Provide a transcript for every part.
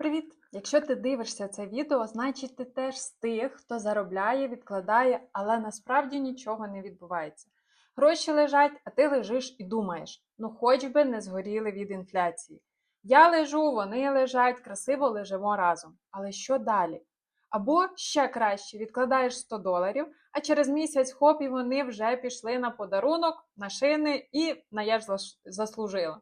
Привіт! Якщо ти дивишся це відео, значить ти теж з тих, хто заробляє, відкладає, але насправді нічого не відбувається. Гроші лежать, а ти лежиш і думаєш: ну хоч би не згоріли від інфляції. Я лежу, вони лежать, красиво лежимо разом. Але що далі? Або ще краще, відкладаєш 100 доларів, а через місяць хоп, і вони вже пішли на подарунок, на шини і на я ж заслужила.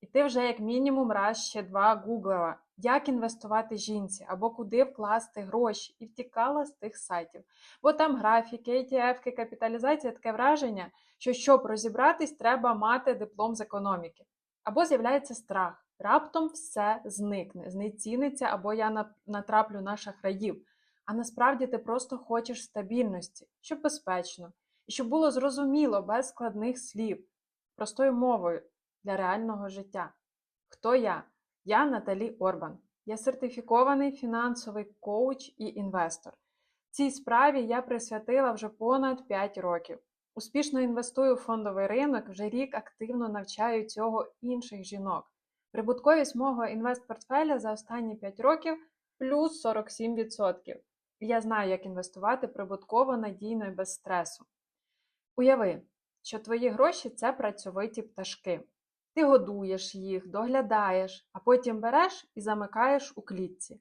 І ти вже як мінімум раз ще два гуглила, як інвестувати жінці або куди вкласти гроші, і втікала з тих сайтів. Бо там графіки, ETF, капіталізація, таке враження, що щоб розібратись, треба мати диплом з економіки. Або з'являється страх. Раптом все зникне, знеціниться, або я натраплю на шахраїв. А насправді ти просто хочеш стабільності, щоб безпечно, і щоб було зрозуміло без складних слів, простою мовою для реального життя. Хто я? Я Наталі Орбан. Я сертифікований фінансовий коуч і інвестор. Цій справі я присвятила вже понад 5 років. Успішно інвестую в фондовий ринок, вже рік активно навчаю цього інших жінок. Прибутковість мого інвестпортфеля за останні 5 років плюс 47%. І я знаю, як інвестувати прибутково, надійно і без стресу. Уяви, що твої гроші це працьовиті пташки. Ти годуєш їх, доглядаєш, а потім береш і замикаєш у клітці.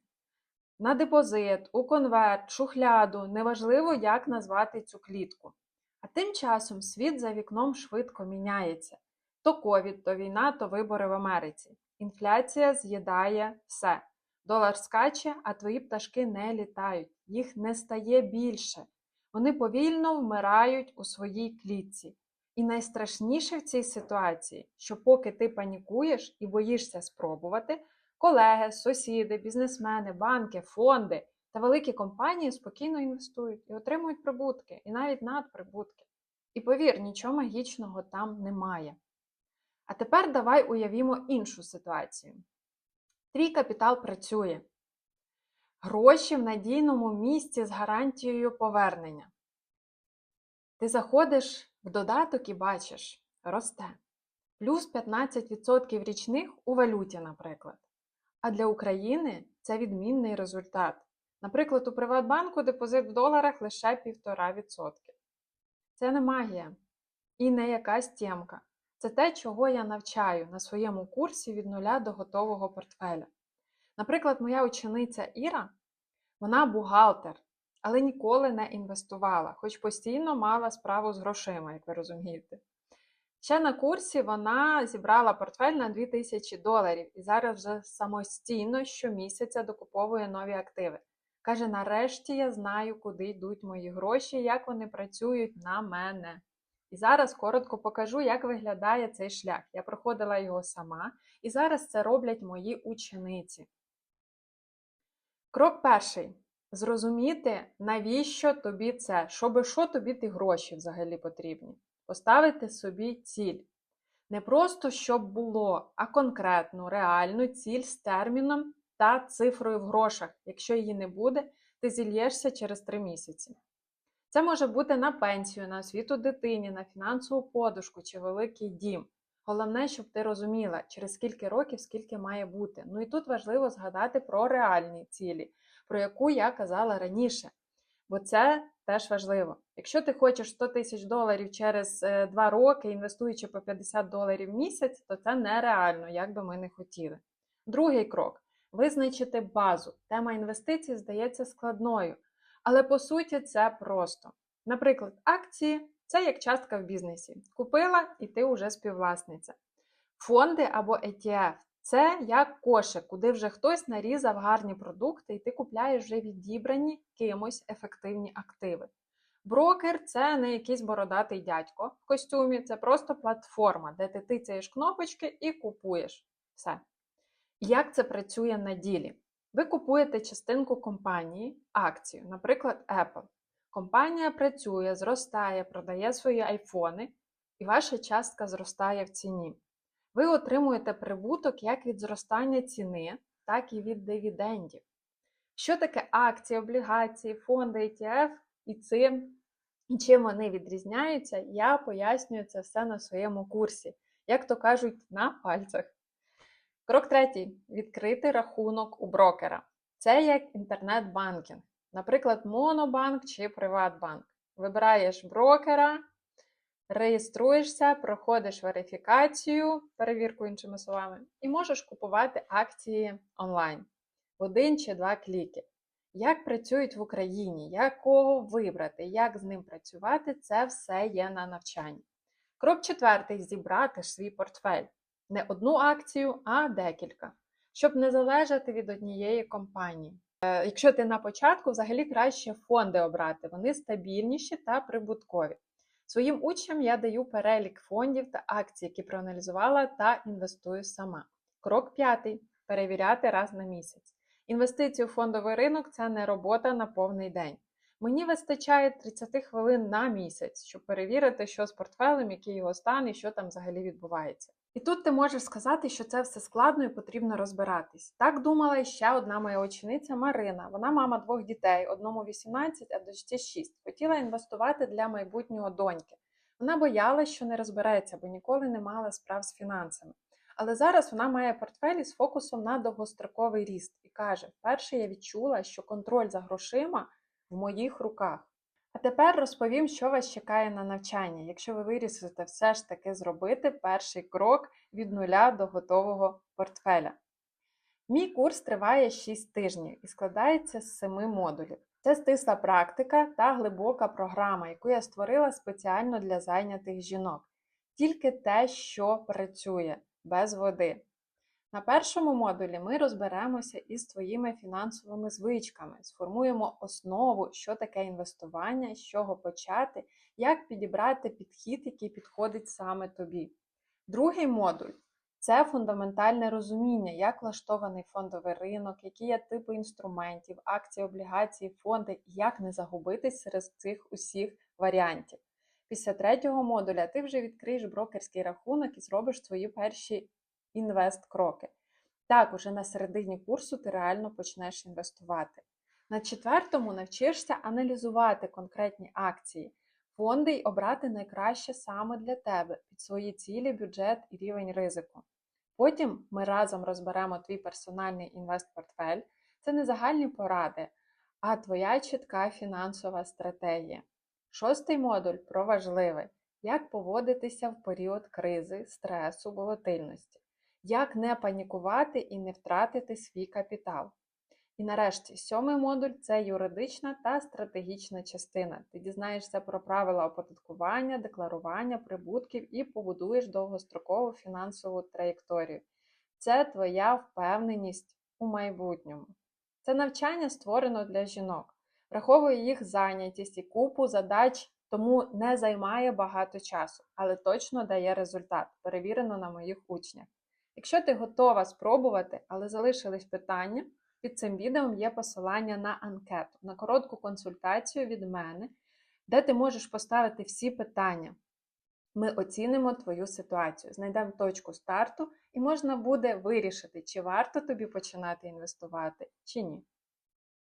На депозит, у конверт, шухляду, неважливо, як назвати цю клітку. А тим часом світ за вікном швидко міняється. То ковід, то війна, то вибори в Америці. Інфляція з'їдає все. Долар скаче, а твої пташки не літають, їх не стає більше. Вони повільно вмирають у своїй клітці. І найстрашніше в цій ситуації, що поки ти панікуєш і боїшся спробувати, колеги, сусіди, бізнесмени, банки, фонди та великі компанії спокійно інвестують і отримують прибутки, і навіть надприбутки. І повір, нічого магічного там немає. А тепер давай уявімо іншу ситуацію. Твій капітал працює. Гроші в надійному місці з гарантією повернення. Ти заходиш в додаток і бачиш, росте. Плюс 15% річних у валюті, наприклад. А для України це відмінний результат. Наприклад, у Приватбанку депозит в доларах лише 1,5%. Це не магія і не якась тємка. Це те, чого я навчаю на своєму курсі від нуля до готового портфеля. Наприклад, моя учениця Іра, вона бухгалтер, але ніколи не інвестувала, хоч постійно мала справу з грошима, як ви розумієте. Ще на курсі вона зібрала портфель на 2000 доларів і зараз вже самостійно щомісяця докуповує нові активи. Каже: нарешті я знаю, куди йдуть мої гроші, як вони працюють на мене. І зараз коротко покажу, як виглядає цей шлях. Я проходила його сама, і зараз це роблять мої учениці. Крок перший. Зрозуміти, навіщо тобі це, щоби що тобі ті гроші взагалі потрібні. Поставити собі ціль. Не просто щоб було, а конкретну, реальну ціль з терміном та цифрою в грошах. Якщо її не буде, ти зільєшся через 3 місяці. Це може бути на пенсію, на освіту дитині, на фінансову подушку чи великий дім. Головне, щоб ти розуміла, через скільки років скільки має бути. Ну і тут важливо згадати про реальні цілі, про яку я казала раніше. Бо це теж важливо. Якщо ти хочеш 100 тисяч доларів через 2 роки, інвестуючи по 50 доларів в місяць, то це нереально, як би ми не хотіли. Другий крок визначити базу. Тема інвестицій здається складною, але по суті це просто. Наприклад, акції це як частка в бізнесі. Купила і ти вже співвласниця. Фонди або ETF це як кошик, куди вже хтось нарізав гарні продукти, і ти купляєш вже відібрані кимось ефективні активи. Брокер це не якийсь бородатий дядько в костюмі, це просто платформа, де ти тицяєш кнопочки і купуєш все. Як це працює на ділі? Ви купуєте частинку компанії, акцію, наприклад, Apple. Компанія працює, зростає, продає свої айфони, і ваша частка зростає в ціні. Ви отримуєте прибуток як від зростання ціни, так і від дивідендів. Що таке акції, облігації, фонди, ETF і цим, і чим вони відрізняються, я пояснюю це все на своєму курсі, як то кажуть, на пальцях. Крок третій відкрити рахунок у брокера. Це як інтернет-банкінг, наприклад, Монобанк чи Приватбанк. Вибираєш брокера, реєструєшся, проходиш верифікацію, перевірку іншими словами, і можеш купувати акції онлайн в один чи два кліки. Як працюють в Україні, якого вибрати, як з ним працювати, це все є на навчанні. Крок четвертий зібрати свій портфель. Не одну акцію, а декілька, щоб не залежати від однієї компанії. Е, Якщо ти на початку, взагалі краще фонди обрати, вони стабільніші та прибуткові. Своїм учням я даю перелік фондів та акцій, які проаналізувала та інвестую сама. Крок п'ятий перевіряти раз на місяць. Інвестиції у фондовий ринок це не робота на повний день. Мені вистачає 30 хвилин на місяць, щоб перевірити, що з портфелем, який його стан і що там взагалі відбувається. І тут ти можеш сказати, що це все складно і потрібно розбиратись. Так думала ще одна моя учениця Марина. Вона мама двох дітей, одному 18, а дочці 6. Хотіла інвестувати для майбутнього доньки. Вона боялась, що не розбереться, бо ніколи не мала справ з фінансами. Але зараз вона має портфель із фокусом на довгостроковий ріст і каже: вперше я відчула, що контроль за грошима в моїх руках. А тепер розповім, що вас чекає на навчання, якщо ви вирішите все ж таки зробити перший крок від нуля до готового портфеля. Мій курс триває 6 тижнів і складається з 7 модулів. Це стисла практика та глибока програма, яку я створила спеціально для зайнятих жінок. Тільки те, що працює, без води. На першому модулі ми розберемося із твоїми фінансовими звичками, сформуємо основу, що таке інвестування, з чого почати, як підібрати підхід, який підходить саме тобі. Другий модуль це фундаментальне розуміння, як влаштований фондовий ринок, які є типи інструментів, акції, облігації, фонди, як не загубитись серед цих усіх варіантів. Після третього модуля ти вже відкриєш брокерський рахунок і зробиш свої перші інвест-кроки. Так, уже на середині курсу ти реально почнеш інвестувати. На четвертому навчишся аналізувати конкретні акції, фонди й обрати найкраще саме для тебе під свої цілі, бюджет і рівень ризику. Потім ми разом розберемо твій персональний інвест-портфель. Це не загальні поради, а твоя чітка фінансова стратегія. Шостий модуль про важливе, як поводитися в період кризи, стресу, волатильності, як не панікувати і не втратити свій капітал. І нарешті, сьомий модуль це юридична та стратегічна частина. Ти дізнаєшся про правила оподаткування, декларування прибутків і побудуєш довгострокову фінансову траєкторію. Це твоя впевненість у майбутньому. Це навчання створено для жінок, враховує їх зайнятість і купу задач, тому не займає багато часу, але точно дає результат, перевірено на моїх учнях. Якщо ти готова спробувати, але залишились питання, під цим відео є посилання на анкету, на коротку консультацію від мене, де ти можеш поставити всі питання. Ми оцінимо твою ситуацію, знайдемо точку старту і можна буде вирішити, чи варто тобі починати інвестувати, чи ні.